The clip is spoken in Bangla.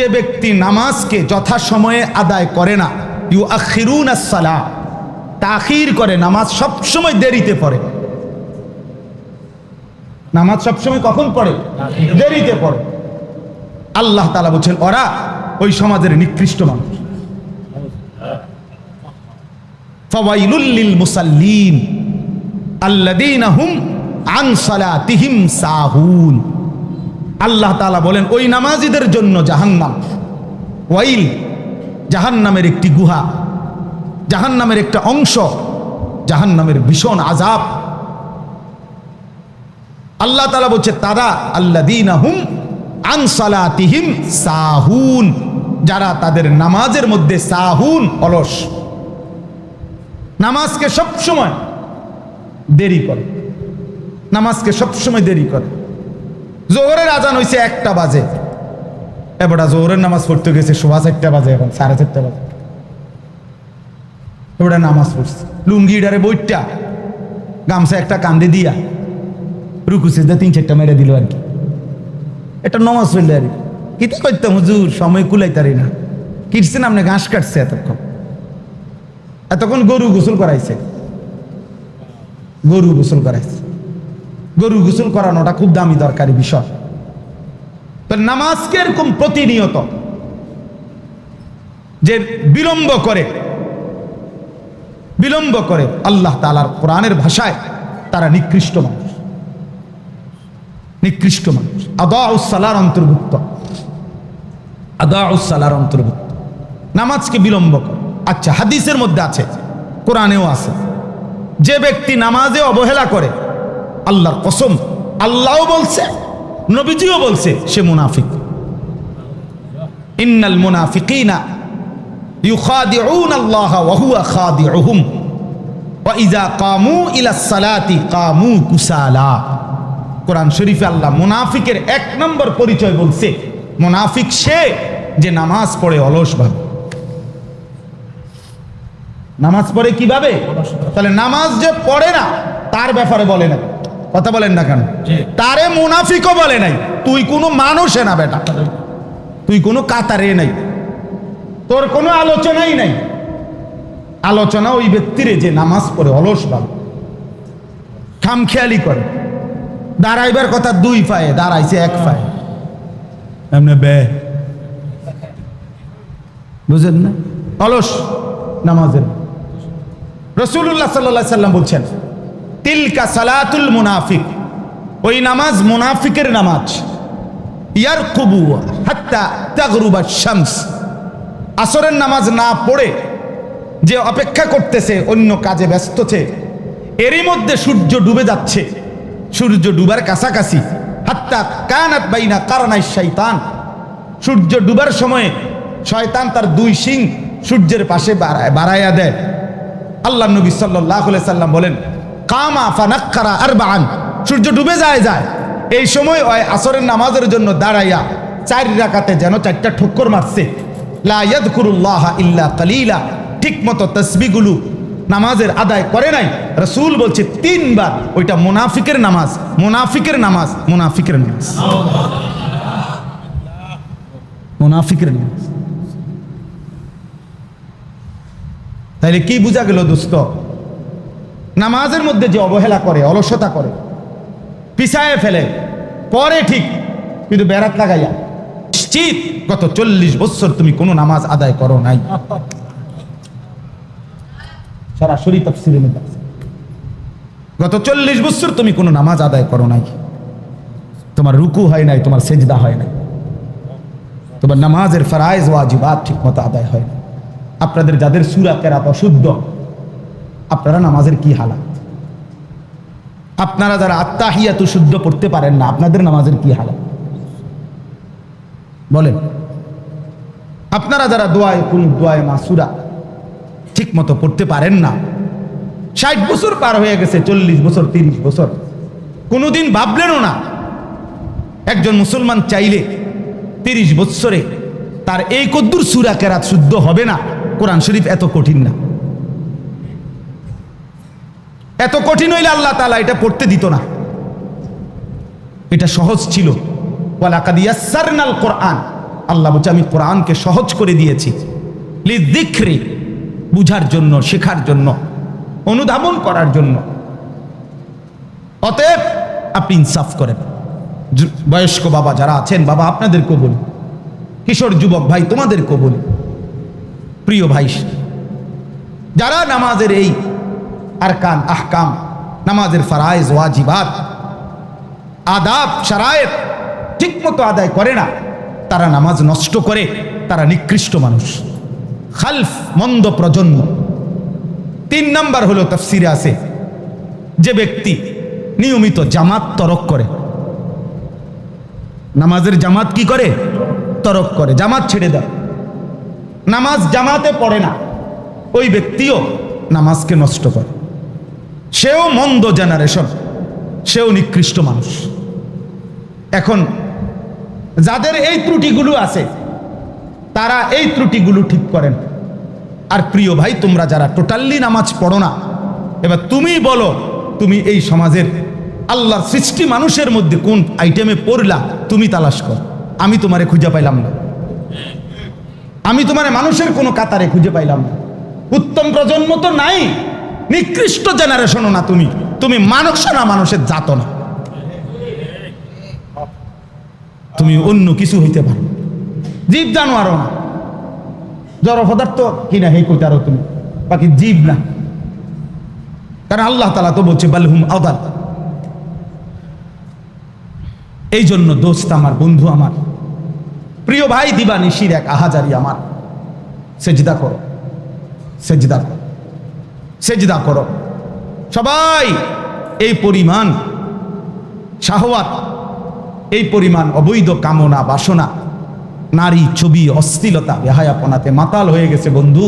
যে ব্যক্তি নামাজকে যথাসময়ে আদায় করে না ইউ আখিরুন সালা তাখির করে নামাজ সবসময় দেরিতে পড়ে। নামাজ সবসময় কখন পড়ে? দেরিতে পড়ে। আল্লাহ তালা বলছেন ওরা ওই সমাজের নিকৃষ্ট মানুষ। ফাওয়াইলুল মুসাল্লিন আল্লাযীনা হুম আন সালাতিহিম সাহুন। আল্লাহ তালা বলেন, ওই নামাজীদের জন্য জাহান্নাম। ওয়াইল, জাহান্নামের একটি গুহা, জাহান্নামের একটা অংশ, জাহান্নামের ভীষণ আজাব আল্লাহ তাআলা বলছে, তারা আল্লাযীনা হুম আন সালাতিহিম সাহুন, যারা তাদের নামাজের মধ্যে সাহুন, অলস। নামাজকে সবসময় দেরি করে। নামাজকে সবসময় দেরি করে। জোহরের আজান হয়েছে একটা বাজে। এবারটা জোহরের নামাজ পড়তে গেছে সোয়া চারটা বাজে এখন, সাড়ে চারটা বাজে। এবারে নামাজ পড়ছে। লুঙ্গি ডারে বইটা গামছা একটা কান্দে দিয়া রুকুছে যে তিন চারটা মেরে দিল আর কি। এটা নমাজ পড়লে আর কি। করতাম হুজুর, সময় কুলাইতারি না। কিটছেন আপনি ঘাস কাটছে এতক্ষণ। এতক্ষণ গরু গোসল করাইছে। গরু গোসল করাইছে। গরু গোসল করানোটা খুব দামি দরকারি বিষয়। তো নামাজকে এরকম প্রতিনিয়ত? যে বিলম্ব করে বিলম্ব করে আল্লাহ তালার কোরআনের ভাষায় তারা নিকৃষ্ট মানুষ। নিকৃষ্ট মানুষ। আদা উসালার অন্তর্ভুক্ত। আদা উসালার অন্তর্ভুক্ত। নামাজকে বিলম্ব করে। আচ্ছা হাদিসের মধ্যে আছে, কোরআনেও আছে। যে ব্যক্তি নামাজে অবহেলা করে আল্লাহর কসম, আল্লাহও বলছে, নবীজিও বলছে সে মুনাফিক। ইন্নাল মুনাফিকিনা ইউখাদিউন আল্লাহ ওয়া হুয়া খাদিউহুম। ওয়া ইযা কামু ইলা সালাতি কামু কুসালা। কোরআন শরীফে আল্লাহ মুনাফিকের এক নম্বর পরিচয় বলছে, মুনাফিক সে যে নামাজ পড়ে অলস ভাবে নামাজ পড়ে কীভাবে? তাহলে নামাজ যে পড়ে না, তার ব্যাপারে বলে না। কথা বলেন না কেন? তারে মুনাফিকও বলে নাই। তুই কোনো মানুষে না বেটা। তুই কোনো কাতারে নাই। তোর কোনো আলোচনাই নাই। আলোচনা ওই ব্যক্তিরে যে নামাজ পড়ে অলস ভাবে খামখেয়ালি করে। দাঁড়াইবার কথা দুই পায়ে দাঁড়াইছে এক পায়ে। এমনি বে। বুঝেন না? অলস নামাজের। রসুল্লাহ সাল্লাহ সাল্লাম বলছেন তিলকা সালাতুল মুনাফিক। ওই নামাজ মুনাফিকের নামাজ। ইয়ার কুবু হাত্তা তাগরুবা শামস। আসরের নামাজ না পড়ে যে অপেক্ষা করতেছে, অন্য কাজে ব্যস্তছে এরই মধ্যে সূর্য ডুবে যাচ্ছে। সূর্য ডুবার কাছাকাছি। হাত্তা কানাত বাইনা কারণাই শৈতান সূর্য ডুবার সময়ে শয়তান তার দুই শিং সূর্যের পাশে বাড়ায় বাড়াইয়া দেয়। আল্লাহ নবী সাল্লাহ সাল্লাম বলেন কামা ফানাক্কারা আর বান সূর্য ডুবে যায় যায়। এই সময় ওই আসরের নামাজের জন্য দাঁড়াইয়া চার রাকাতে যেন চারটা ঠক্কর মারছে। লা ইয়াদকুরুল্লাহ ইল্লা কালিলা। ঠিক মতো তসবিগুলো নামাজের আদায় করে নাই। রসুল বলছে, তিনবার ওইটা মুনাফিকের নামাজ মুনাফিকের নামাজ মুনাফিকের নামাজ। মুনাফিকের নামাজ। তাহলে কি বোঝা গেল দোস্ত? নামাজের মধ্যে যে অবহেলা করে, অলসতা করে, পিছায় ফেলে, পরে ঠিক, কিন্তু বেড়াত লাগাইয়া, নিশ্চিত গত চল্লিশ বছর তুমি কোনো নামাজ আদায় করো নাই। সরাসরি আছে। গত চল্লিশ বছর তুমি কোনো নামাজ আদায় করো নাই। তোমার রুকু হয় নাই, তোমার সেজদা হয় নাই। তোমার নামাজের ফরাইজ ওয়াজিবাত ঠিক মতো আদায় হয় না আপনাদের যাদের সুরা কেরাত অশুদ্ধ আপনারা নামাজের কি হালাত? আপনারা যারা আত্মাহিয়াতু শুদ্ধ পড়তে পারেন না, আপনাদের নামাজের কি হালাত? বলেন। আপনারা যারা দোয়ায় কোন দোয়ায় মাসুরা ঠিক মতো পড়তে পারেন না, ষাট বছর পার হয়ে গেছে, চল্লিশ বছর, তিরিশ বছর, কোনোদিন ভাবলেনও না, একজন মুসলমান চাইলে তিরিশ বছরে তার এই কদ্দুর সুরা কেরাত শুদ্ধ হবে না, কোরআন শরীফ এত কঠিন না। এত কঠিন হইলে আল্লাহ তালা এটা পড়তে দিত না। এটা সহজ ছিল। ওয়ালাকাদ ইয়াসসারনাল কোরআন। আল্লাহ বলছে, আমি কোরআনকে সহজ করে দিয়েছি। লিদিক্রি বুঝার জন্য, শেখার জন্য, অনুধাবন করার জন্য। অতএব আপনি ইনসাফ করেন। বয়স্ক বাবা যারা আছেন, বাবা আপনাদেরকেও বলি। কিশোর যুবক ভাই তোমাদেরকেও বলি। প্রিয় ভাই, যারা নামাজের এই আরকান, আহকাম, নামাজের ফারাইজ, ওয়াজিবাত, আদাব, শারায়েত ঠিকমতো আদায় করে না। তারা নামাজ নষ্ট করে, তারা নিকৃষ্ট মানুষ। খালফ, মন্দ প্রজন্ম। তিন নাম্বার হলো তফসিরে আছে, যে ব্যক্তি নিয়মিত জামাত তরক করে। নামাজের জামাত কি করে? তরক করে, জামাত ছেড়ে দেয়। নামাজ জামাতে পড়ে না, ওই ব্যক্তিও নামাজকে নষ্ট করে। সেও মন্দ জেনারেশন সেও নিকৃষ্ট মানুষ। এখন যাদের এই ত্রুটিগুলো আছে, তারা এই ত্রুটিগুলো ঠিক করেন। আর প্রিয় ভাই, তোমরা যারা টোটালি নামাজ পড়ো না, এবার তুমি বলো, তুমি এই সমাজের আল্লাহর সৃষ্টি মানুষের মধ্যে কোন আইটেমে পড়লা, তুমি তালাশ কর। আমি তোমারে খুঁজে পাইলাম না। আমি তোমার মানুষের কোনো কাতারে খুঁজে পাইলাম না। উত্তম প্রজন্ম তো নাই। নিকৃষ্ট জেনারেশনও না তুমি। তুমি মানুষ না মানুষের জাত না। তুমি অন্য কিছু হইতে পারো। জীব জানোয়ারও না। জড় পদার্থ কিনা হেই কইতারো তুমি। বাকি জীব না। কারণ আল্লাহ তালা তো বলছে বালহুম আদাল। এই জন্য দোস্ত আমার, বন্ধু আমার, প্রিয় ভাই দিবা নিশির এক আহাজারি আমার। সেজদা করো। সেজদা করো। সেজদা করো। সবাই, এই পরিমাণ শাহওয়াত, এই পরিমাণ অবৈধ কামনা, বাসনা, নারী ছবি অস্থিলতা বেহায়াপনাতে মাতাল হয়ে গেছে বন্ধু।